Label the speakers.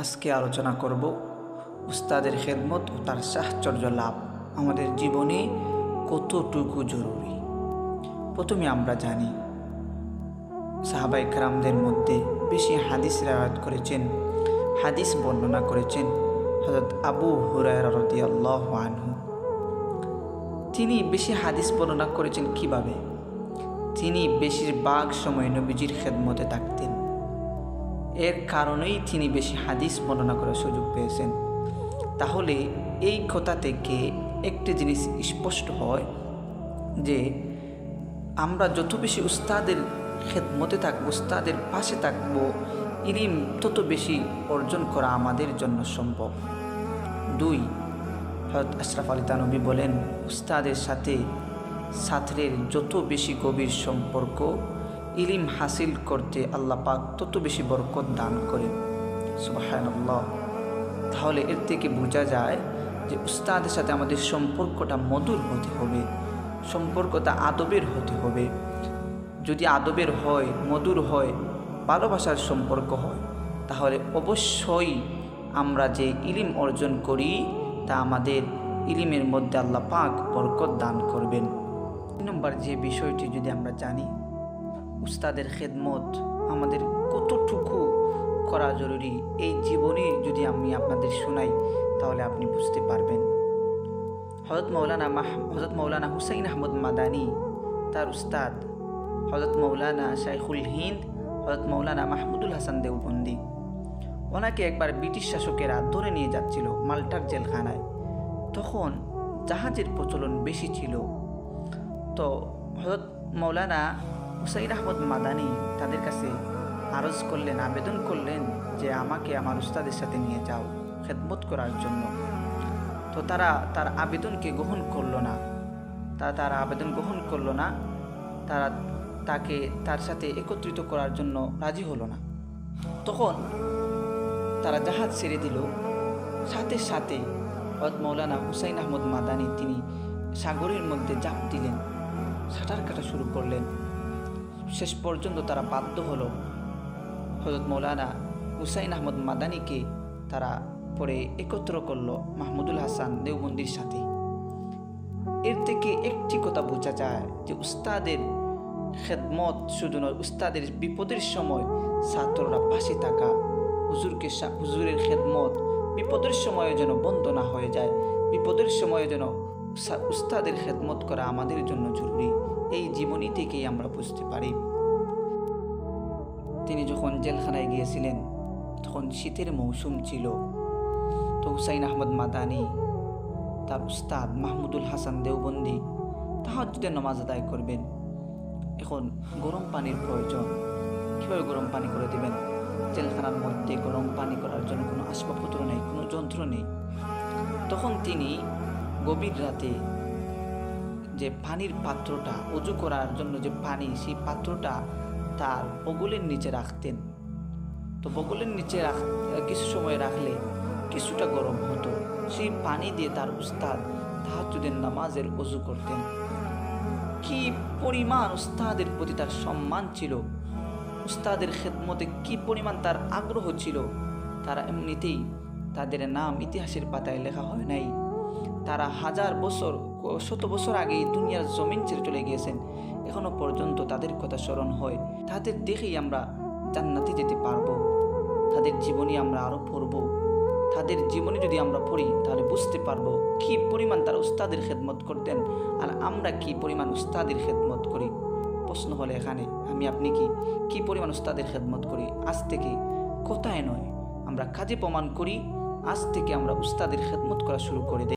Speaker 1: আজকে আলোচনা করব উস্তাদের খেদমত ও তার সাহচর্য লাভ। আমাদের জীবনে কতটুকু জরুরি? প্রথমে আমরা জানি সাহাবাই কারামদের মধ্যে বেশি হাদিস রেওয়ায়ত করেছেন, হাদিস বর্ণনা করেছেন হজরত আবু হুরায়রা রাদিয়াল্লাহু আনহু। তিনি বেশি হাদিস বর্ণনা করেছেন কীভাবে? তিনি বেশিরভাগ সময় নবীজির খেদমতে থাকতেন। এর কারণেই তিনি বেশি হাদিস বর্ণনা করার সুযোগ পেয়েছেন। তাহলে এই কথা থেকে একটি জিনিস স্পষ্ট হয় যে আমরা যত বেশি উস্তাদের খেদমতে থাকব, উস্তাদের পাশে থাকব, ইলিম তত বেশি অর্জন করা আমাদের জন্য সম্ভব। দুই হয়ত আশরাফ আলী তানবী বলেন, উস্তাদের সাথে ছাত্রের যত বেশি গভীর সম্পর্ক ইলিম হাসিল করতে আল্লাহ পাক তত বেশি বরকত দান করেন। সুবাহান্লাহ তাহলে এর থেকে বোঝা যায় যে উস্তাদের সাথে আমাদের সম্পর্কটা মধুর হতে হবে, সম্পর্কটা আদবের হতে হবে। যদি আদবের হয়, মধুর হয়, ভালোবাসার সম্পর্ক হয়, তাহলে অবশ্যই আমরা যে ইলিম অর্জন করি, তা আমাদের ইলিমের মধ্যে আল্লাহ পাক বরকত দান করবেন। তিন নম্বর যে বিষয়টি যদি আমরা জানি উস্তাদের খেদমত আমাদের কতটুকু করা জরুরি? এই জীবনে যদি আমি আপনাদের শোনাই, তাহলে আপনি বুঝতে পারবেন। হজরত মৌলানা মাহ হজরত মৌলানা হুসাইন আহমদ মাদানি, তার উস্তাদ হজরত মৌলানা শাইখুল হিন্দ হজরত মৌলানা মাহমুদুল হাসান দেওবন্দি। ওনাকে একবার ব্রিটিশ শাসকেরা ধরে নিয়ে যাচ্ছিল মাল্টার জেলখানায়। তখন জাহাজের প্রচলন বেশি ছিল। তো হজরত মৌলানা হুসাইন আহমদ মাদানি তাদের কাছে আরজ করলেন, আবেদন করলেন যে আমাকে আমার উস্তাদের সাথে নিয়ে যাও, খেদমত করার জন্য। তো তারা তার আবেদনকে গ্রহণ করল না। তা তার আবেদন গ্রহণ করল না, তারা তাকে তার সাথে একত্রিত করার জন্য রাজি হলো না। তখন তারা জাহাজ ছেড়ে দিল। সাথে সাথে মৌলানা হুসাইন আহমদ মাদানি তিনি সাগরের মধ্যে জাপ দিলেন, সাঁতার কাটা শুরু করলেন। শেষ পর্যন্ত তারা বাধ্য হলো। হজরত মৌলানা হুসাইন আহমদ মাদানিকে তারা পরে একত্র করল মাহমুদুল হাসান দেওবন্দির সাথে। এর থেকে একটি কথা বোঝা যায় যে উস্তাদের খেদমত শুধু নয় উস্তাদের বিপদের সময় ছাত্ররা পাশে থাকা, হুজুরকে হুজুরের খেদমত বিপদের সময়ে যেন বন্ধ না হয়ে যায়, বিপদের সময়ে যেন উস্তাদের খেদমত করা আমাদের জন্য জরুরি। এই জীবনী থেকেই আমরা বুঝতে পারি। তিনি যখন জেলখানায় গিয়েছিলেন, তখন শীতের মৌসুম ছিল। তো হুসাইন আহমদ মাদানি, তার উস্তাদ মাহমুদুল হাসান দেওবন্দি তাহাজুদের নামাজ আদায় করবেন। এখন গরম পানির প্রয়োজন। কীভাবে গরম পানি করে দেবেন? জেলখানার মধ্যে গরম পানি করার জন্য কোনো আসবাবপত্র নেই, কোনো যন্ত্র নেই। তখন তিনি গভীর রাতে যে পানির পাত্রটা উজু করার জন্য যে পানি, সেই পাত্রটা তার বগলের নিচে রাখতেন। তো বগলের নিচে রাখ, কিছু সময় রাখলে কিছুটা গরম হতো। সেই পানি দিয়ে তার উস্তাদ তাহাজুদের নামাজের অজু করতেন। কি পরিমাণ উস্তাদের প্রতি তার সম্মান ছিল! উস্তাদের খেদমতে কি পরিমাণ তার আগ্রহ ছিল! তারা এমনিতেই তাদের নাম ইতিহাসের পাতায় লেখা হয় নাই। তারা হাজার বছর শত বছর আগেই দুনিয়ার জমিন ছেড়ে চলে গিয়েছেন। এখনও পর্যন্ত তাদের কথা স্মরণ হয়। তাদের দেখেই আমরা জান্নাতে যেতে পারব। তাদের জীবনী আমরা আরও পড়ব। তাদের জীবনী যদি আমরা পড়ি, তাহলে বুঝতে পারব কি পরিমাণ তারা উস্তাদের খেদমত করতেন আর আমরা কি পরিমাণ উস্তাদের খেদমত করি। প্রশ্ন হলে এখানে, আমি আপনি কি? কি পরিমাণ উস্তাদের খেদমত করি? আজ থেকে কথায় নয়? আমরা কাজে প্রমাণ করি, আজ থেকে আমরা উস্তাদের খেদমত করা শুরু করে দেই।